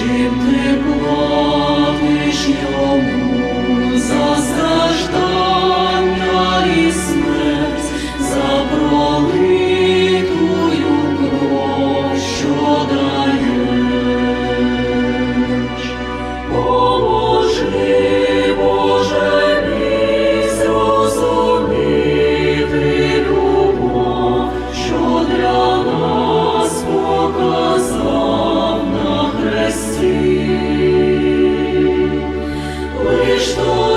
чим ти платиш йому за страждання. что